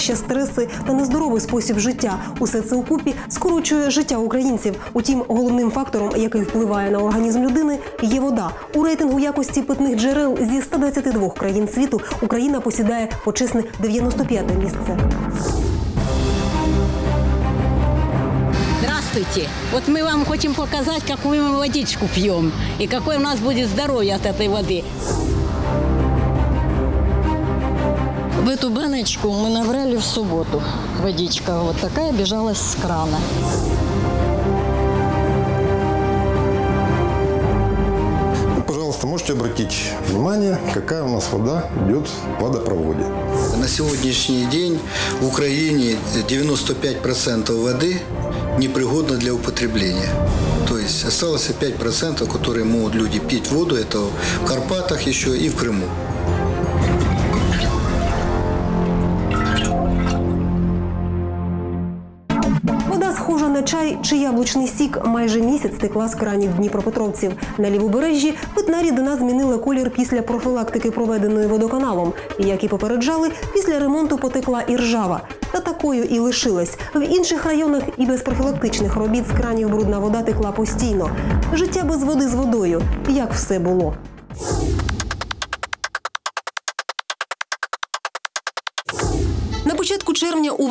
середовище, стреси та нездоровий спосіб життя. Усе це укупі скорочує життя українців. Утім, головним фактором, який впливає на організм людини, є вода. У рейтингу якості питних джерел зі 122 країн світу Україна посідає почесне 95-те місце. Здравствуйте. Вот мы вам хотим показать, какую мы водичку пьем и какое у нас будет здоровье от этой воды. В эту баночку мы набрали в субботу. Водичка вот такая бежала с крана. Пожалуйста, можете обратить внимание, какая у нас вода идет в водопроводе. На сегодняшний день в Украине 95% воды непригодна для употребления. То есть осталось 5%, которые могут люди пить воду. Это в Карпатах еще и в Крыму. Чай чи яблучний сік. Майже місяць текла з кранів дніпропетровців. На лівобережжі питна рідина змінила колір після профілактики, проведеної водоканалом. І, як і попереджали, після ремонту потекла і ржава. Та такою і лишилась. В інших районах і без профілактичних робіт з кранів брудна вода текла постійно. Життя без води з водою. Як все було.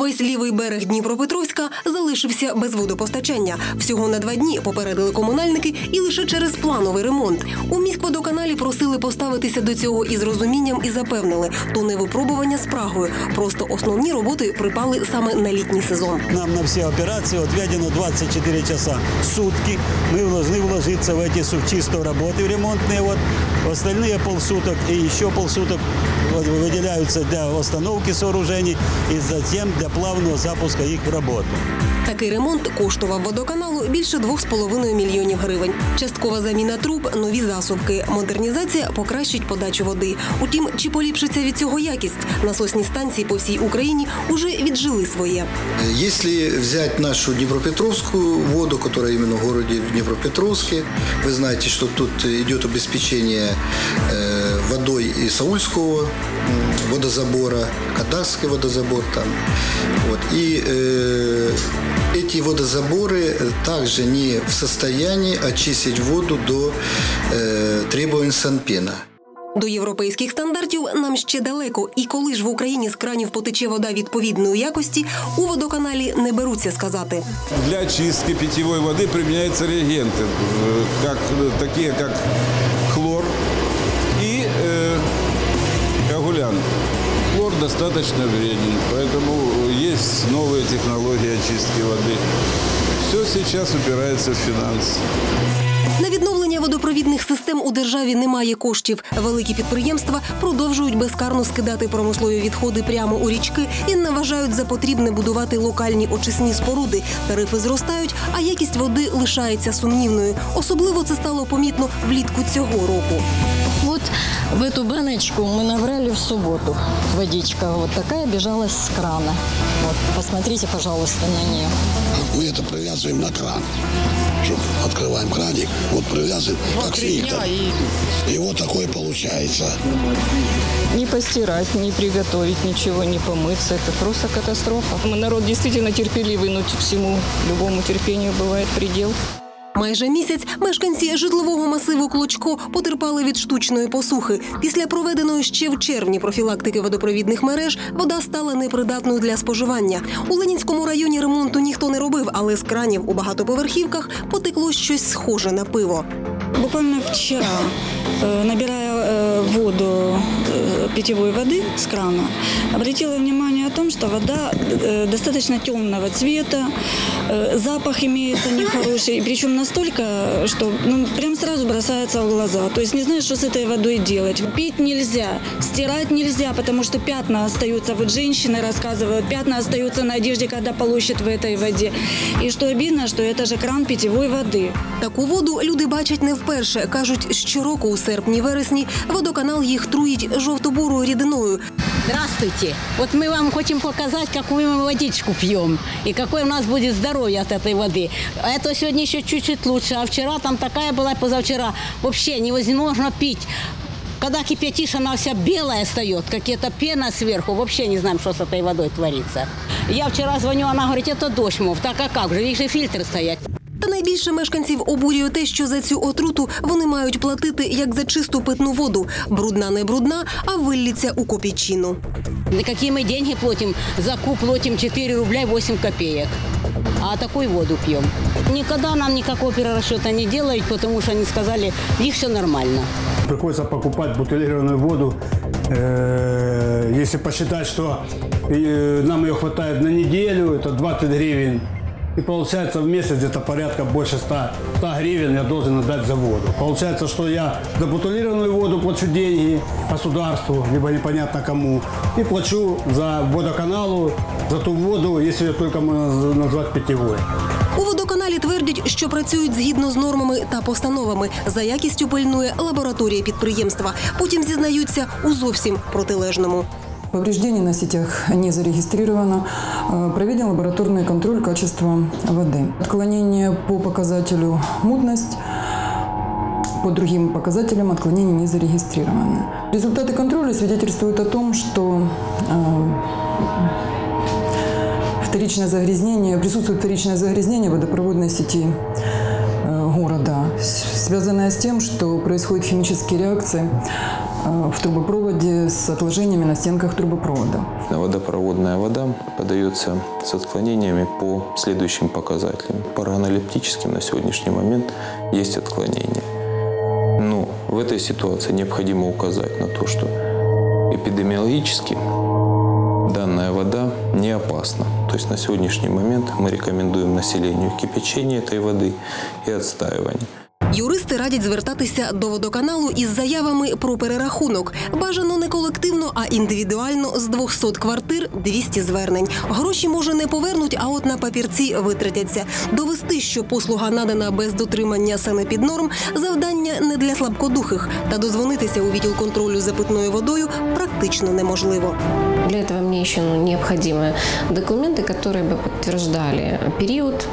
червня увесь лівий берег Дніпропетровська залишився без водопостачання. Всього на два дні попередили комунальники і лише через плановий ремонт. У міськводоканалі просили поставитися до цього із розумінням і запевнили, то не випробування з Прагою. Просто основні роботи припали саме на літній сезон. Нам на все операции отведено 24 часа в сутки. Мы должны вложиться в эти су- чисто работы ремонтные. Вот. Остальные полсуток и еще полсуток вот выделяются для установки сооружений и затем для плавного запуска их в работу. Такий ремонт коштував водоканалу більше 2,5 мільйонів гривень. Часткова заміна труб, нові засувки, модернізація покращить подачу води. Утім, чи поліпшиться від цього якість? Насосні станції по всій Україні уже віджили своє. Если взять нашу Днепропетровскую воду, которая именно в городе Днепропетровске, вы знаете, что тут идет обеспечение э, водой и Саульского м, водозабора, Кадасский водозабор там. Вот. И э, эти водозаборы также не в состоянии очистить воду до э, требований Санпина. До європейських стандартів нам ще далеко. І коли ж в Україні з кранів потече вода відповідної якості, у водоканалі не беруться сказати. Для очистки питьевой воды применяются реагенты, э, как, такие как хлор коагулянт. Хлор достаточно вреден, поэтому есть новые технологии очистки воды. Все сейчас упирается в финансы. На відновлення водопровідних систем у державі немає коштів. Великі підприємства продовжують безкарно скидати промислові відходи прямо у річки і не вважають за потрібне будувати локальні очисні споруди. Тарифи зростають, а якість води лишається сумнівною. Особливо це стало помітно влітку цього року. Вот в эту баночку мы набрали в субботу. Водичка вот такая бежала с крана. Вот, посмотрите, пожалуйста, на нее. Мы это привязываем на кран. Чтоб открываем краник, вот привязываем как фильтр. И вот такое получается. Не постирать, не приготовить, ничего не помыться. Это просто катастрофа. Мы народ действительно терпеливый, но всему, любому терпению бывает предел. Майже місяць мешканці житлового масиву Клочко потерпали від штучної посухи. Після проведеної ще в червні профілактики водопровідних мереж вода стала непридатною для споживання. У Ленінському районі ремонту ніхто не робив, але з кранів у багатоповерхівках потекло щось схоже на пиво. Буквально вчера, э, набирая э, воду э, питьевой воды с крана, обратила внимание о том, что вода э, достаточно темного цвета, э, запах имеется нехороший, причем настолько, что ну, прям сразу бросается в глаза. То есть не знаешь, что с этой водой делать. Пить нельзя, стирать нельзя, потому что пятна остаются. Вот женщины рассказывают, пятна остаются на одежде, когда полощет в этой воде. И что обидно, что это же кран питьевой воды. Таку воду люди бачать не вперше. кажуть, щороку у серпні-вересні водоканал їх труїть жовто-бурою рідиною. Здравствуйте. Вот мы вам хотим показать, какую мы водичку пьем и какое у нас будет здоровье от этой воды. Это сегодня еще чуть-чуть лучше, а вчера там такая была, позавчера вообще невозможно пить. Когда кипятишь, она вся белая встает, какие-то пена сверху. Вообще не знаем, что с этой водой творится. Я вчера звоню, она говорит, это дождь, мов. Так а как же, их же фильтры стоять. Та найбільше мешканців обурює те, що за цю отруту вони мають платити як за чисту питну воду. Брудна не брудна, а вилліться у копійчину. На какие мы деньги платим? За куб платим 4 рубля 8 копеек. А такую воду пьем. Никогда нам никакого перерасчета не делают, потому что они сказали, их все нормально. Приходится покупать бутилированную воду. Э, Если посчитать, что э, нам ее хватает на неделю, это 20 гривен. И получается в месяц где-то порядка больше 100, 100 гривен я должен отдать за воду. Получается, что я за бутилированную воду плачу деньги государству, либо непонятно кому. И плачу за водоканалу, за ту воду, если ее только можно назвать питьевой. У водоканалі твердять, що працюють згідно з нормами та постановами. За якістю пильнує лабораторія підприємства. Потім зізнаються у зовсім протилежному. Повреждений на сетях не зарегистрировано. Э, Проведен лабораторный контроль качества воды. Отклонение по показателю мутность, по другим показателям отклонений не зарегистрированы. Результаты контроля свидетельствуют о том, что э, вторичное загрязнение, присутствует вторичное загрязнение водопроводной сети э, города, связанное с тем, что происходят химические реакции в трубопроводе с отложениями на стенках трубопровода. Водопроводная вода подается с отклонениями по следующим показателям. По органолептическим на сегодняшний момент есть отклонения. Но в этой ситуации необходимо указать на то, что эпидемиологически данная вода не опасна. То есть на сегодняшний момент мы рекомендуем населению кипячение этой воды и отстаивание. Юристи радять звертатися до водоканалу із заявами про перерахунок. Бажано не колективно, а індивідуально з 200 квартир 200 звернень. Гроші може не повернуть, а от на папірці витратяться. Довести, що послуга надана без дотримання санепіднорм, завдання не для слабкодухих. Та дозвонитися у відділ контролю за питною водою практично неможливо. Для этого мне еще ну, необходимы документы, которые бы подтверждали период,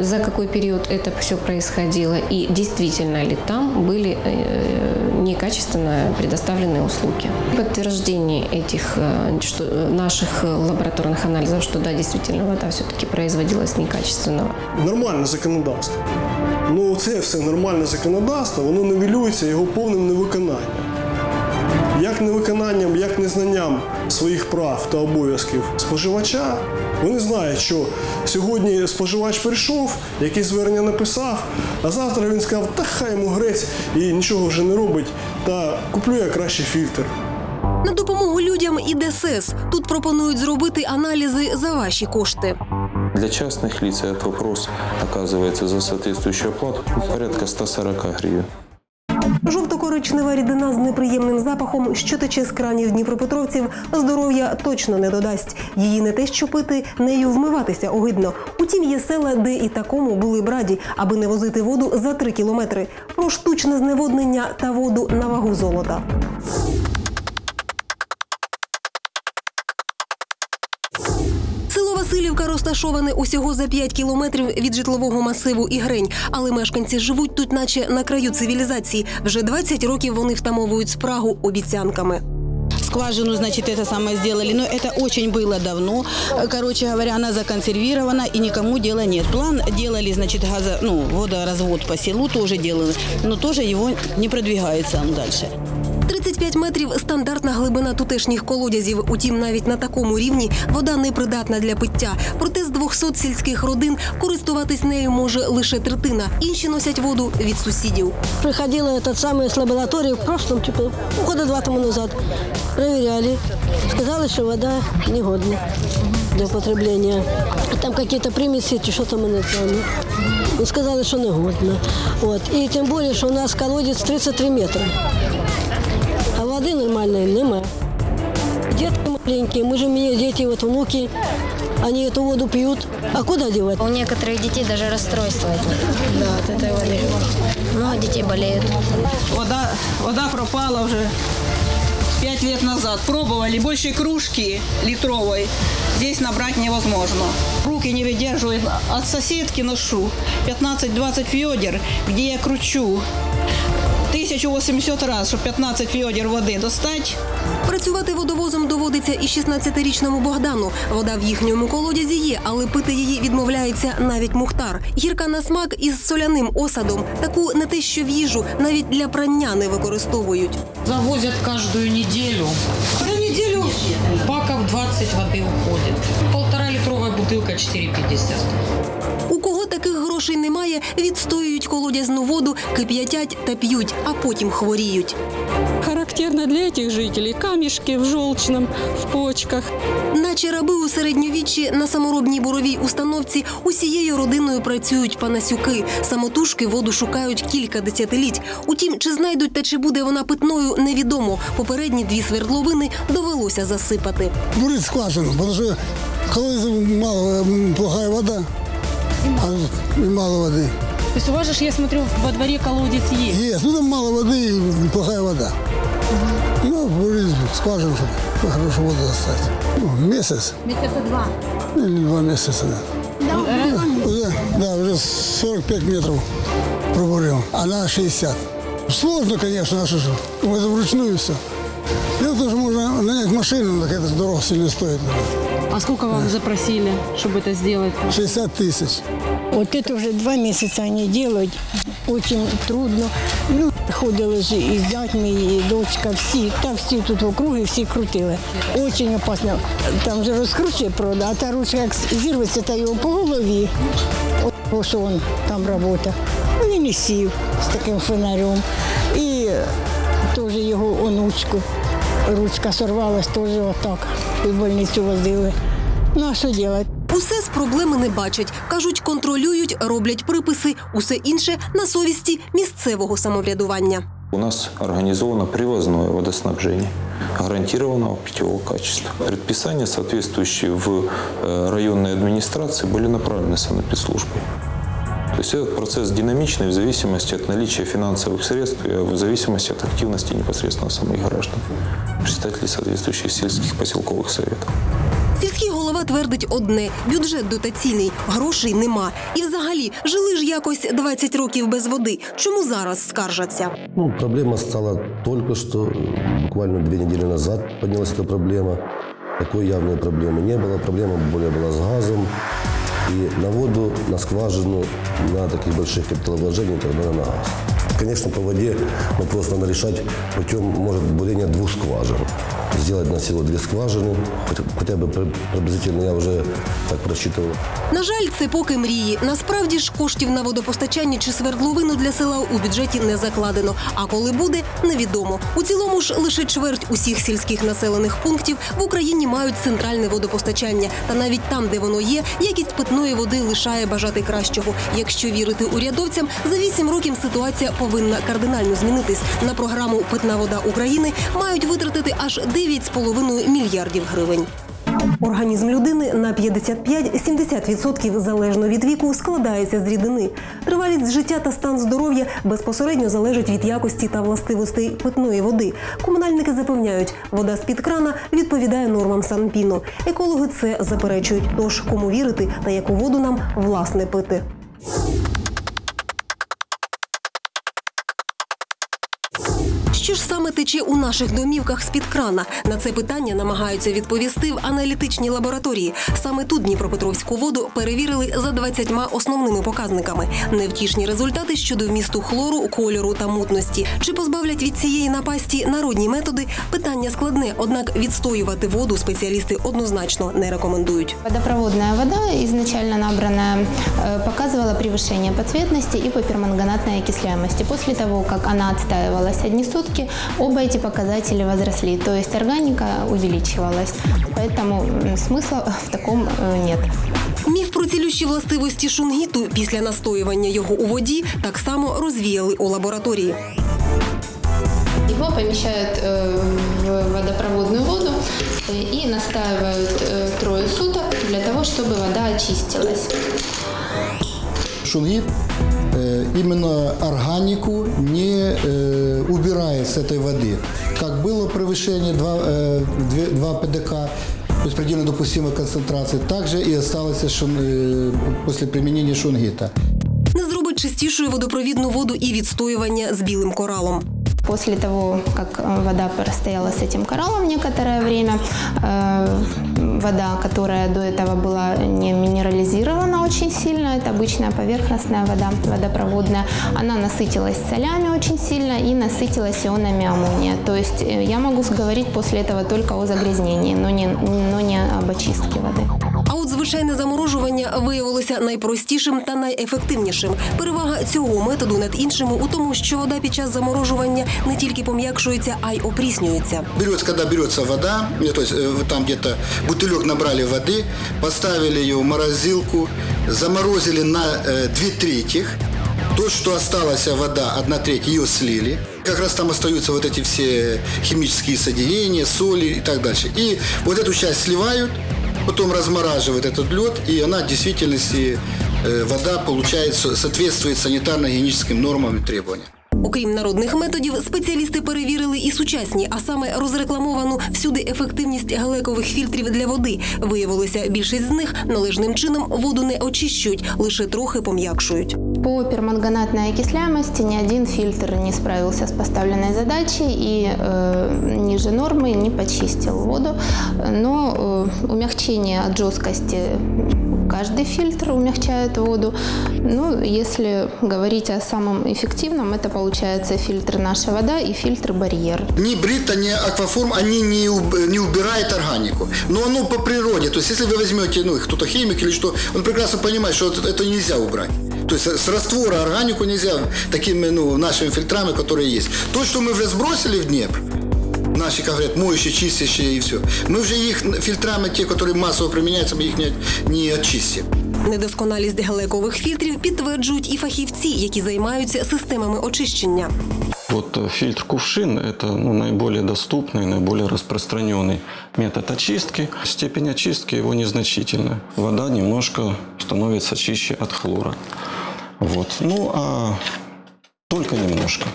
за какой период это все происходило и действительно ли там были э, некачественно предоставленные услуги. Подтверждение этих э, что, э, наших лабораторных анализов, что да, действительно вода все-таки производилась некачественно. Нормальне законодавство. Ну, це все нормальне законодавство, воно нивелюється його повним невиконанням. Як невиконанням, як незнанням своїх прав та обов'язків споживача, вони знають, що сьогодні споживач прийшов, якесь звернення написав, а завтра він сказав, та хай йому грець і нічого вже не робить, та куплю я краще фільтр. На допомогу людям і ДСС. Тут пропонують зробити аналізи за ваші кошти. Для частных лиц этот вопрос оказывается за соответствующую оплату порядка 140 гривен. Жовто-коричнева рідина з неприємним запахом, що тече з кранів дніпропетровців, здоров'я точно не додасть. Її не те, що пити, нею вмиватися огидно. Утім, є села, де і такому були б раді, аби не возити воду за три кілометри. Про штучне зневоднення та воду на вагу золота. розташоване усього за 5 кілометрів від житлового масиву Ігрень, але мешканці живуть тут, наче на краю цивілізації. Вже 20 років вони втамовують спрагу обіцянками. Скважину, значит, это самое сделали. Но это очень было давно. Короче говоря, она законсервирована и никому дела нет. План делали, значит, газо, ну, водоразвод по селу тоже делали, но тоже его не продвигается он дальше. 35 метрів стандартна глибина тутешніх колодязів. Утім, навіть на такому рівні вода непридатна для пиття. Проте з 200 сільських родин користуватись нею може лише третина. Інші носять воду від сусідів. Приходила этот самый с лаборатории в прошлом, типа, года два тому назад. Проверяли. Сказали, что вода негодна для употребления. Там какие-то примеси, чи что там они там. Ну, сказали, что негодно. Вот. И тем более, что у нас колодец 33 метра. А воды нормальной нема. Детки маленькие, мы же, у меня дети, вот внуки, они эту воду пьют. А куда девать? У некоторых детей даже расстройство да, от этой воды. Много детей болеют. Вода, вода пропала уже пять лет назад. Пробовали больше кружки литровой. Здесь набрать невозможно. Руки не выдерживают. От соседки ношу 15-20 ведер, где я кручу. 1080 раз, щоб 15 відер води достати. Працювати водовозом доводиться і 16-річному Богдану. Вода в їхньому колодязі є, але пити її відмовляється навіть Мухтар. Гірка на смак із соляним осадом. Таку не те, що в їжу, навіть для прання не використовують. Завозят каждую неделю. За неделю баков 20 воды уходит. Полтора литровая бутылка 4,50. Грошей немає, відстоюють колодязну воду, кип'ятять та п'ють, а потім хворіють. Характерно для этих жителей камешки в желчном, в почках. Наче раби у середньовіччі на саморобній буровій установці усією родиною працюють панасюки. Самотужки воду шукають кілька десятиліть. Утім, чи знайдуть та чи буде вона питною, невідомо. Попередні дві свердловини довелося засипати. Бурить скважину, потому что в колодце мало, м, вода, и мало воды. То есть у вас же, я смотрю, во дворе колодец есть. Есть, ну там мало воды и плохая вода. Ну, бурить скважину, чтобы хорошую воду достать. Ну, месяц Месяца два. или два месяца, да. Уже, да, уже 45 метров пробурил, а на 60. Сложно, конечно, а что ж, это вручную все. Это тоже можно нанять машину, так это дорого сильно стоит. А сколько вам запросили, чтобы это сделать? 60 тысяч. Вот это уже два месяца они делают. Очень трудно. Ну, ходили ж і зять мій, і дочка, всі. Так всі тут в округі, всі крутили. Очень опасно. Там же розкручує провода, а та ручка як зірветься, та його по голові. От ось он там робота. Ну, Він і сів з таким фонарем. І теж його онучку. Ручка сорвалась, теж отак. І в больницю возили. Ну, а що робити? Усе з проблеми не бачать. Кажуть, контролюють, роблять приписи. Усе інше на совісті місцевого самоврядування. У нас организовано привозное водоснабжение гарантированного питьевого качества. Предписания, соответствующие в э, районной администрации, были направлены санэпидслужбой. То есть этот процесс динамичный в зависимости от наличия финансовых средств и в зависимости от активности непосредственно самих граждан, представителей соответствующих сельских поселковых советов. Сільський голова твердить одне: бюджет дотаційний, грошей нема. І взагалі жили ж якось 20 років без води. Чому зараз скаржаться? Ну, проблема стала только что, э, буквально две недели назад поднялась эта проблема. Такой явной проблемы не было. Проблема более была с газом. И на воду, на скважину, на таких больших капиталовложениях тогда на газ. Конечно, по воде вопрос надо решать путем, может, бурения двух скважин. Сделать на село две скважины, хотя, хотя бы при- приблизительно я уже так просчитывал. На жаль, це поки мрії. Насправді ж коштів на водопостачання чи свердловину для села у бюджеті не закладено. А коли буде, невідомо. У цілому ж лише чверть усіх сільських населених пунктів в Україні мають центральне водопостачання. Та навіть там, де воно є, якість питної води лишає бажати кращого. Якщо вірити урядовцям, за вісім років ситуація повинна кардинально змінитись. На програму Питна вода України мають витратити аж 9,5 мільярдів гривень. Організм людини на 55-70% залежно від віку складається з рідини. Тривалість життя та стан здоров'я безпосередньо залежать від якості та властивостей питної води. Комунальники запевняють, вода з-під крана відповідає нормам Санпіно. Екологи це заперечують. Тож кому вірити та яку воду нам власне пити. Що ж саме тече у наших домівках з-під крана? На це питання намагаються відповісти в аналітичній лабораторії. Саме тут Дніпропетровську воду перевірили за 20 основними показниками. Невтішні результати щодо вмісту хлору, кольору та мутності. Чи позбавлять від цієї напасті народні методи? Питання складне, однак відстоювати воду спеціалісти однозначно не рекомендують. Водопроводная вода, изначально набранная, э, показывала превышение по цветности и по перманганатной окисляемости. После того, как она отстаивалась одни сутки, оба эти показатели возросли, то есть органика увеличивалась. Поэтому м, смысла в таком э, нет. Міф про цілющі властивості шунгіту після настоювання його у воді так само розвіяли у лабораторії. Его помещают э, в водопроводную воду э, и настаивают э, трое суток для того, чтобы вода очистилась. Шунгит э, именно органику не э, убирает с этой воды. Как было превышение 2, э, 2 ПДК, то есть предельно допустимой концентрации, также и осталось шун- э, после применения шунгита. Не зробить чистішою водопровідну воду і відстоювання з білим коралом. После того, как э, вода простояла с этим кораллом некоторое время, э, вода, которая до этого была не минерализирована очень сильно, это обычная поверхностная вода, водопроводная, она насытилась солями очень сильно и насытилась ионами аммония. То есть э, я могу говорить после этого только о загрязнении, но не, но не об очистке воды. А от звичайне заморожування виявилося найпростішим та найефективнішим. Перевага цього методу над іншими у тому, що вода під час заморожування не тільки пом'якшується, а й опріснюється. Берется, когда берется вода, э, то есть э, вы там где-то бутылек набрали воды, поставили ее в морозилку, заморозили на э, две трети. То, что осталась вода, одна треть, ее слили. Как раз там остаются вот эти все химические соединения, соли и так дальше. И вот эту часть сливают, потом размораживают этот лед, и она в действительности, э, вода получается, соответствует санитарно-гигиеническим нормам и требованиям. Окрім народних методів, спеціалісти перевірили і сучасні, а саме розрекламовану всюди ефективність гелекових фільтрів для води. Виявилося, більшість з них належним чином воду не очищують, лише трохи пом'якшують. По перманганатной окисляемости ни один фильтр не справился с поставленной задачей и э, ниже нормы не почистил воду. Но э, умягчение от жесткости каждый фильтр умягчает воду. Ну, если говорить о самом эффективном, это получается фильтр «Наша вода» и фильтр «Барьер». Ни Брита, ни Акваформ, они не, не убирают органику. Но оно по природе. То есть, если вы возьмете, ну, кто-то химик или что, он прекрасно понимает, что это, это нельзя убрать. То есть с раствора органику нельзя такими ну, нашими фильтрами, которые есть. То, что мы уже сбросили в Днепр, наши, как говорят, моющие, чистящие и все. Мы уже их фильтрами, те, которые массово применяются, мы их не, не очистим. Недосконалість гелекових фільтрів підтверджують і фахівці, які займаються системами очищення. Вот э, фильтр кувшин – это ну, наиболее доступный, наиболее распространенный метод очистки. Степень очистки его незначительная. Вода немножко становится чище от хлора. Вот. Ну, а только немножко.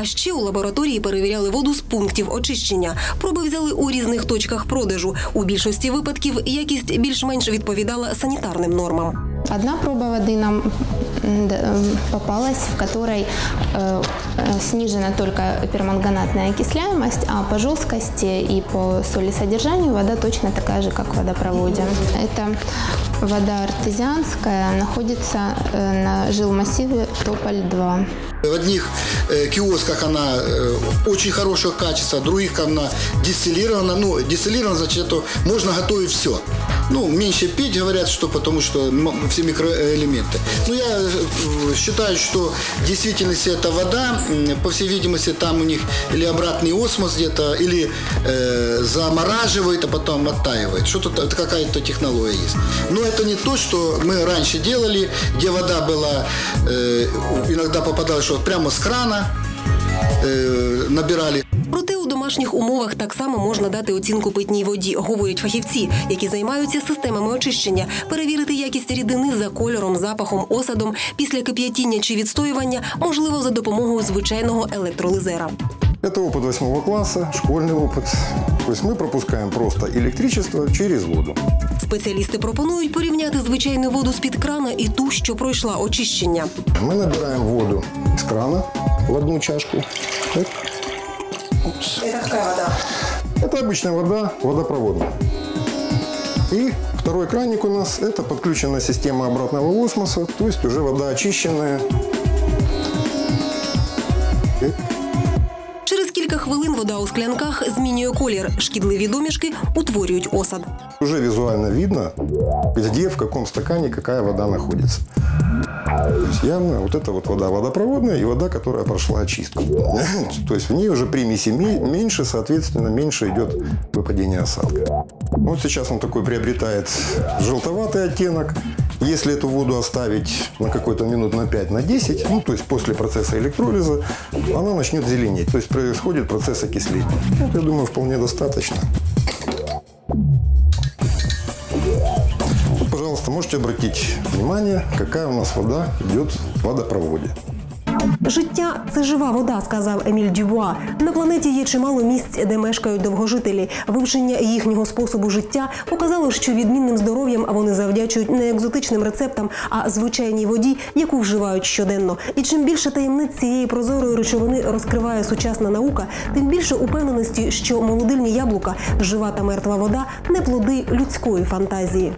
А ще у лабораторії перевіряли воду з пунктів очищення. Проби взяли у різних точках продажу. У більшості випадків якість більш-менш відповідала санітарним нормам. Одна проба воды нам м, д- м, попалась, в которой э, э, снижена только перманганатная окисляемость, а по жесткости и по солесодержанию вода точно такая же, как в водопроводе. Это вода артезианская, находится э, на жилмассиве Тополь-2. В одних э, киосках она э, очень хорошего качества, в других она дистиллирована. Ну, дистиллирована, значит, это можно готовить все. Ну, меньше пить, говорят, что потому что все микроэлементы. Но я э, считаю, что в действительности эта вода, по всей видимости, там у них или обратный осмос где-то, или э, замораживает, а потом оттаивает. Что-то это какая-то технология есть. Но это не то, что мы раньше делали, где вода была, э, иногда попадала, что прямо с крана э, набирали. Проте домашніх умовах так само можна дати оцінку питній воді, говорять фахівці, які займаються системами очищення, перевірити якість рідини за кольором, запахом, осадом після кип'ятіння чи відстоювання, можливо, за допомогою звичайного електролизера. Это опыт восьмого класса, школьный опыт. То есть мы пропускаем просто электричество через воду. Спеціалісти пропонують порівняти звичайну воду з-під крана і ту, що пройшла очищення. Мы набираем воду из крана в одну чашку. Так. Це какая вода? Это обычная вода, водопроводная. И второй краник у нас – это подключенная система обратного осмоса, то есть уже вода очищенная. Так. Через кілька хвилин вода у склянках змінює колір. Шкідливі домішки утворюють осад. Уже визуально видно, где, в каком стакане какая вода находится. То есть явно вот это вот вода водопроводная и вода, которая прошла очистку. То есть в ней уже примеси ме- меньше, соответственно, меньше идет выпадение осадка. Вот сейчас он такой приобретает желтоватый оттенок. Если эту воду оставить на какой-то минут на 5, на 10, ну, то есть после процесса электролиза, она начнет зеленеть. То есть происходит процесс окисления. Вот, я думаю, вполне достаточно. Можете обратить внимание, какая у нас вода идет в водопроводе. Життя це жива вода, сказав Еміль Дюбуа. На планеті є чимало місць, де мешкають довгожителі. Вивчення їхнього способу життя показало, що відмінним здоров'ям вони завдячують не екзотичним рецептам, а звичайній воді, яку вживають щоденно. І чим більше таємниць цієї прозорої речовини розкриває сучасна наука, тим більше упевненості, що молодильні яблука, жива та мертва вода не плоди людської фантазії.